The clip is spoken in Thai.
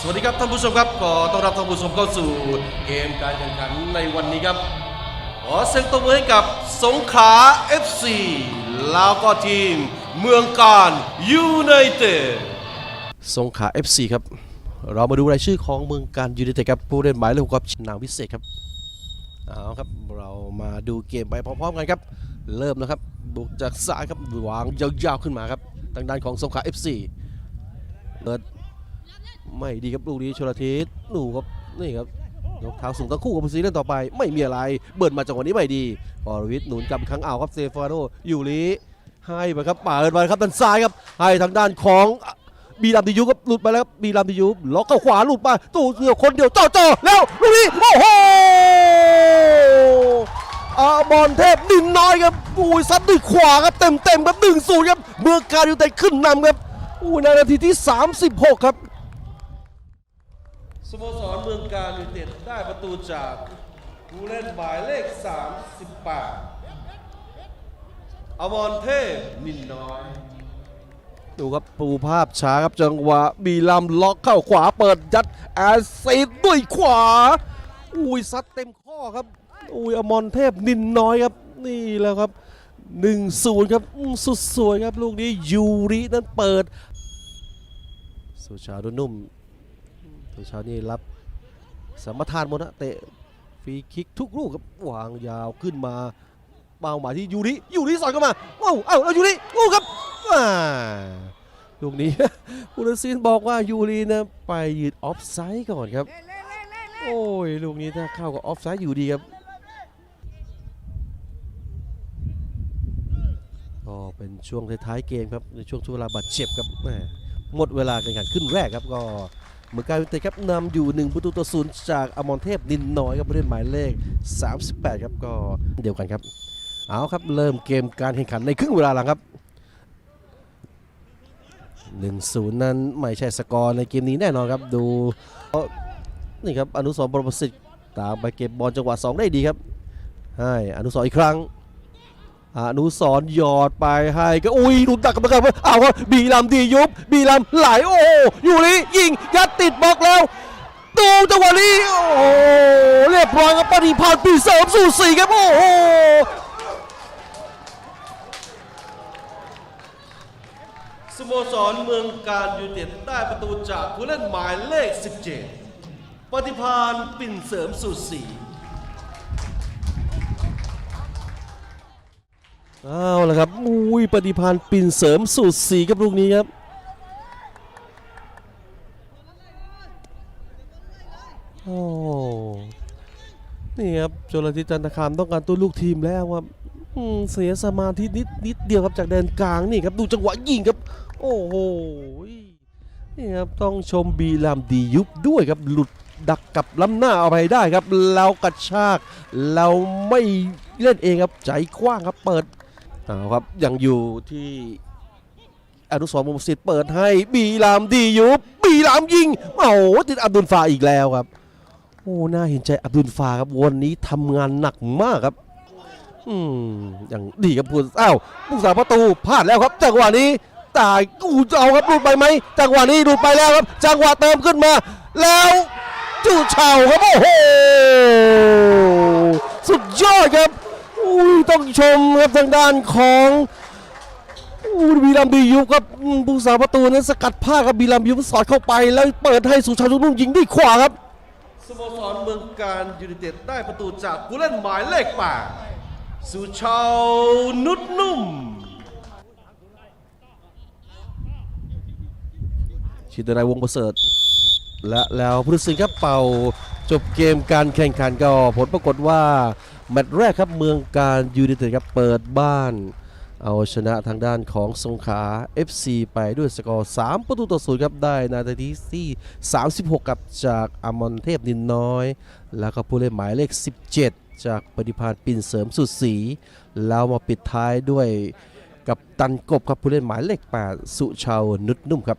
สวัสดีครับท่านผู้ชมครับขอต้อนรับท่านผู้ชมเข้าสู่เกมการแข่งขันในวันนี้ครับ ขอเสียงตบมือให้กับสงขลา FC แล้วก็ทีมเมืองการยูไนเต็ดสงขลา FC ครับ เรามาดูรายชื่อของเมืองการยูไนเต็ดครับผู้เล่นหมายเลขหกครับนางวิเศษครับเอาครับเรามาดูเกมไปพร้อมๆกันครับ เริ่มนะครับบุกจากซ้ายครับวางยาวๆขึ้นมาครับทางด้านของสงขลา FC เปิด ไม่ดีครับลูกนี้ชลทิศหนูครับนี่ครับยกเท้าสูงทั้งคู่กับซีเล่นต่อไป ไม่มีอะไร เบิร์นมาจังหวะนี้ไม่ดีกรวิทย์หนุนกลับครั้งเอาครับเซฟาโนยูริให้ไปครับป่าเปิดไปครับด้านซ้ายครับให้ทางด้านของบีรัมดิยูครับหลุดไปแล้วครับบีรัมดิยูล็อกเข้าขวาหลุดไปตู้เดียวคนเดียวจ่อจ่อแล้วลูกนี้โอ้โหอาบอลเทพดินน้อยครับอุ้ยซัดด้วยขวาครับเต็มเต็มครับหนึ่งศูนย์ครับเมืองการอยูไนเต็ดขึ้นนำครับอุ้ยในนาทีที่ 36 ครับ สโมสรเมืองการยูเต็ดได้ประตูจากผู้เล่นหมายเลข 38อมรเทพนินน้อย ดูครับปูภาพช้าครับจังหวะบีลัมล็อกเข้าขวาเปิดยัดแอสซีดด้วยขวา อุ้ยซัดเต็มข้อครับ อุ้ยอมรเทพนินน้อยครับ นี่แล้วครับ1-0ครับอื้อสุดสวยครับ ลูกนี้ยูรินั้นเปิด สุชาดุนุ่ม สุชานี่รับสมทานหมดนะเตะฟรีคิกทุกลูกครับวางยาวขึ้นมาเป้าหมายที่ยูริยูริสอนเข้ามาเอ้าเอ้าแล้วยูริงูครับลูกนี้อุลซินบอกว่ายูรินะไปยืนออฟไซด์ก่อนครับ โอ้ยลูกนี้ถ้าเข้ากับออฟไซด์อยู่ดีครับก็เป็นช่วงท้ายๆเกมครับในช่วงช่วงเวลาบาดเจ็บครับหมหมดเวลาการแข่งขันขึ้นแรกครับก็ เหมือนการยูไนเต็ดครับนำอยู่ 1 ประตูต่อศูนย์จากอมรเทพนินน้อยครับผู้เล่นหมายเลข 38 ครับก็เดียวกันครับ เอาครับเริ่มเกมการแข่งขันในครึ่งเวลาหลังครับ 1-0 นั้นไม่ใช่สกอร์ในเกมนี้แน่นอนครับดูนี่ครับอนุสรบรมสิทธิ์ตามไปเก็บบอลจังหวะ 2 ได้ดีครับให้อนุสรอีกครั้ง อนุสรหยอดไปให้ก็อุ้ยดูดักกันไปกันเอาครับบีลำดียุบบีลำไหลโอ้โหอยู่นี่ยิงยัดติดบล็อกแล้วดูจังหวะนี้โอ้เรียบร้อยครับปฏิพานธ์ปีเสริมสู่สี่ครับโอ้โหสโมสรเมืองการยูเต็ดได้ประตูจากผู้เล่นหมายเลข 17 ปฏิพานธ์ปิ่นเสริมสู่สี่ เอาละครับอุ้ยปฏิพานธ์ปิ่นเสริมสูตรสีกับลูกนี้ครับโอ้นี่ครับโจลทิตจันทคามต้องการตัวลูกทีมแล้วครับเสียสมาธินิดนิดเดียวครับจากแดนกลางนี่ครับดูจังหวะยิงครับ โอ้โหนี่ครับต้องชมบีลามดียุบด้วยครับหลุดดักกับล้ำหน้าเอาไปได้ครับเรากระชาก เราไม่เล่นเองครับใจกว้างครับเปิด เอาครับยังอยู่ที่อนุสรมุมสิทธิ์เปิดให้บีรามดียุบบีรามยิงโอ้โหติดอับดุลฟาอีกแล้วครับโอ้น่าเห็นใจอับดุลฟาครับวันนี้ทำงานหนักมากครับอืมอย่างดีครับคุณอ้าวผู้สาประตูพลาดแล้วครับจังหวะนี้ตายกูจะเอาครับหลุดไปไหมจังหวะนี้หลุดไปแล้วครับ จังหวะเติมขึ้นมา แล้วจู่เฉาครับโอ้โหสุดยอดครับ อุ้ยต้องชมครับทางด้านของอุ้ยบีลัมบียุบครับอืมผู้สาประตูนั้นสกัดผ้าดครับบีลัมบียุบสอดเข้าไป แล้วเปิดให้สุชาตินุ่มยิงด้วยขวาครับสโมสรเมืองการยูไนเต็ดได้ประตูจากผู้เล่นหมายเลขแปดสุชาวนุดนุ่มชิดนายวงศ์ประเสริฐ และแล้วพุทธศิลป์ครับเป่าจบเกมการแข่งขันก็ผลปรากฏว่า แมตช์แรกครับเมืองการยูไนเต็ดครับเปิดบ้าน เอาชนะทางด้านของสงขา FC ไปด้วยสกอร์ 3 ประตูต่อศูนย์ครับได้นาทีที่ 36 กับจากอมรเทพนินน้อย แล้วก็ผู้เล่นหมายเลข 17 จากปฏิพานธ์ปิ่นเสริมสุดสี แล้วมาปิดท้ายด้วยกับตันกบครับผู้เล่นหมายเลข 8 สุชาวนุดนุ่มครับ